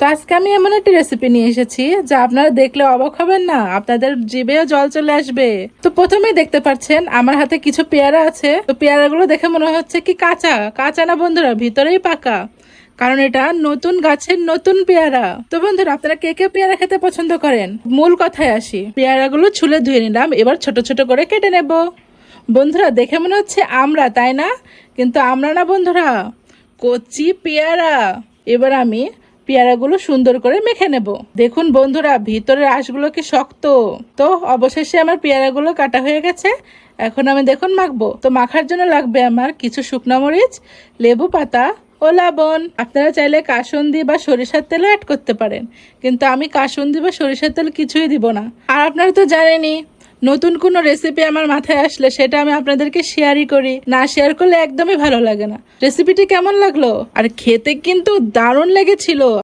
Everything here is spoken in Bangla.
তো আজকে আমি এমন একটা রেসিপি নিয়ে এসেছি যা আপনারা দেখলে অবাক হবেন না, আপনাদের জিভেও জল চলে আসবে। তো প্রথমেই দেখতে পাচ্ছেন, আমার হাতে কিছু পেয়ারা আছে। তো পেয়ারাগুলো দেখে মনে হচ্ছে কি কাঁচা। কাঁচা না বন্ধুরা, ভিতরেই পাকা। কারণ এটা নতুন গাছের নতুন পেয়ারা। তো বন্ধুরা, আপনারা কে কে পেয়ারা খেতে পছন্দ করেন? মূল কথায় আসি। পেয়ারাগুলো ছুলে ধুয়ে নিলাম, এবার ছোট ছোট করে কেটে নেব। বন্ধুরা, দেখে মনে হচ্ছে আমরা, তাই না? কিন্তু আমরা না বন্ধুরা, কচি পেয়ারা। এবার আমি পেয়ারাগুলো সুন্দর করে মেখে নেব। দেখুন বন্ধুরা, ভিতরের আঁশগুলো কি শক্ত। তো, অবশেষে আমার পেয়ারাগুলো কাটা হয়ে গেছে। এখন আমি দেখুন মাখবো। তো, মাখার জন্য লাগবে আমার কিছু শুকনো মরিচ, লেবু পাতা ও লবণ। আপনারা চাইলে কাসুন্দি বা সরিষার তেলও অ্যাড করতে পারেন। কিন্তু আমি কাসুন্দি বা সরিষার তেল কিছুই দিব না। আর আপনারা তো জানেনই, নতুন কোনো রেসিপি আমার মাথায় আসলে সেটা আমি আপনাদেরকে শেয়ারই করি। না শেয়ার করলে একদমই ভালো লাগে না। রেসিপিটি কেমন লাগল? আর খেতে কিন্তু দারুণ লেগেছিল।